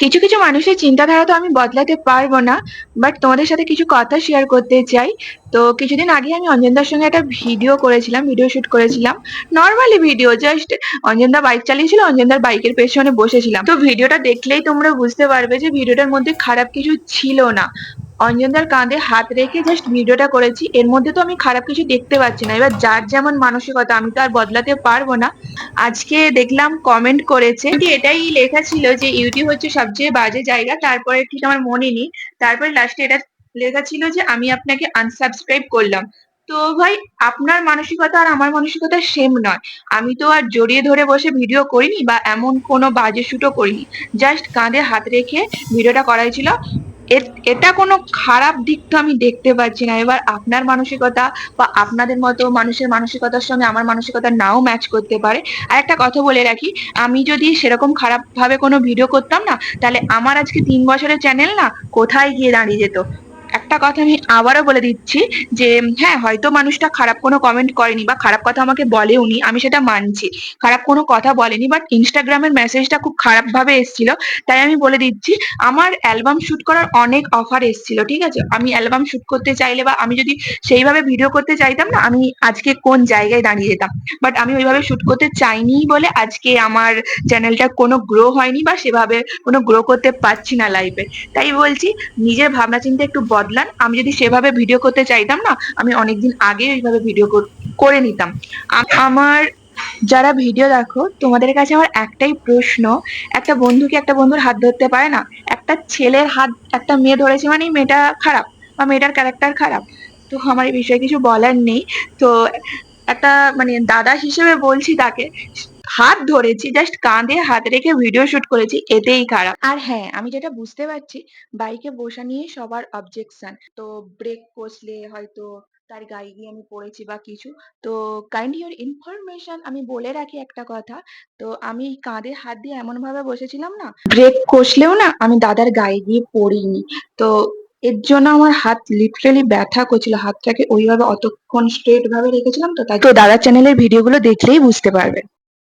কিছু কিছু মানুষের চিন্তাধারা তো আমি বদলাতে পারব না বাট তোমাদের সাথে কিছু কথা শেয়ার করতে চাই। তো কিছুদিন আগে আমি অঞ্জনদার সঙ্গে একটা ভিডিও করেছিলাম ভিডিও শুট করেছিলাম। নর্মালি ভিডিও জাস্ট অঞ্জনদা বাইক চালিয়েছিল, অঞ্জনদার বাইকের পেছনে বসেছিলাম। তো ভিডিওটা দেখলেই তোমরা বুঝতে পারবে যে ভিডিওটার মধ্যে খারাপ কিছু ছিল না। অঞ্জনদার কাঁধে হাত রেখে জাস্ট ভিডিওটা করেছি। এর মধ্যে তো আমি খারাপ কিছু দেখতে পাচ্ছি না। এবার যার যেমন মানসিকতা, আমি তো আর বদলাতে পারব না। আজকে দেখলাম কমেন্ট করেছে যে এটাই লেখা ছিল যে ইউটিউব হচ্ছে সবচেয়ে বাজে জায়গা। তারপরে ঠিক আমার মনে নেই। তারপরে লাস্টে এটা লেখা ছিল যে আমি আপনাকে আনসাবস্ক্রাইব করলাম। তো ভাই, আপনার মানসিকতা আর আমার মানসিকতা সেম নয়। আমি তো আর জড়িয়ে ধরে বসে ভিডিও করিনি বা এমন কোনো বাজে শুটও করিনি। জাস্ট কাঁধে হাত রেখে ভিডিওটা করাই ছিল। এটা কোনো খারাপ দিক তো আমি দেখতে পাচ্ছি না। এবার আপনার মানসিকতা বা আপনাদের মতো মানুষের মানসিকতার সঙ্গে আমার মানসিকতা নাও ম্যাচ করতে পারে। আর একটা কথা বলে রাখি, আমি যদি সেরকম খারাপ ভাবে কোনো ভিডিও করতাম না, তাহলে আমার আজকে তিন বছরের চ্যানেল না কোথায় গিয়ে দাঁড়িয়ে যেত? একটা কথা আমি আবারও বলে দিচ্ছি যে হ্যাঁ হয়তো মানুষটা খারাপ কোনো কমেন্ট করেনি বা খারাপ কথা আমাকে বলেওনি, আমি সেটা মানছি। খারাপ কোনো কথা বলেনি বাট ইনস্টাগ্রামের মেসেজটা খুব খারাপ ভাবে এসেছিল। তাই আমি বলে দিচ্ছি, আমার অ্যালবাম শুট করার অনেক অফার এসেছিল, ঠিক আছে? আমি অ্যালবাম শুট করতে চাইলে বা আমি যদি সেইভাবে ভিডিও করতে চাইতাম না, আমি আজকে কোন জায়গায় দাঁড়িয়ে যেতাম? বাট আমি ওইভাবে শুট করতে চাইনি বলে আজকে আমার চ্যানেলটা কোনো গ্রো হয়নি বা সেভাবে কোনো গ্রো করতে পারছি না লাইফে তাই বলছি, নিজের ভাবনা চিন্তা একটু বদলান আমি যদি সেভাবে ভিডিও করতে চাইতাম না, আমি অনেকদিন আগে ওইভাবে ভিডিও করে নিতাম। আমার যারা ভিডিও দেখো, তোমাদের কাছে আমার একটাই প্রশ্ন, একটা বন্ধু কি একটা বন্ধুর হাত ধরতে পারে না? একটা ছেলের হাত, একটা মেয়ে ধরেছে মানে মেয়েটা খারাপ বা মেয়েটার ক্যারেক্টার খারাপ। তো আমার এই বিষয়ে কিছু বলার নেই। তো একটা মানে দাদা হিসেবে বলছি তাকে হাত ধরেছি জাস্ট কাঁধে হাত রেখে ভিডিও শুট করেছি এতেই খারাপ। আর হ্যাঁ আমি যেটা বুঝতে পারছি বাইকে বসা নিয়ে সবার অবজেকশন তো ব্রেক কষলে হয়তো তার গায়ে গিয়ে আমি পড়েছি বা কিছু। তো কাইন্ড ইউর ইনফরমেশন আমি বলে রাখি একটা কথা তো আমি কাঁধে হাত দিয়ে এমন ভাবে বসেছিলাম না ব্রেক কষলেও না আমি দাদার গায়ে গিয়ে পড়িনি। তো এর জন্য আমার হাত লিটারেলি ব্যথা করছিল হাতটাকে ওইভাবে অতক্ষণ স্ট্রেট ভাবে রেখেছিলাম তো তাই তো দাদার চ্যানেলের ভিডিওগুলো দেখলেই বুঝতে পারবে।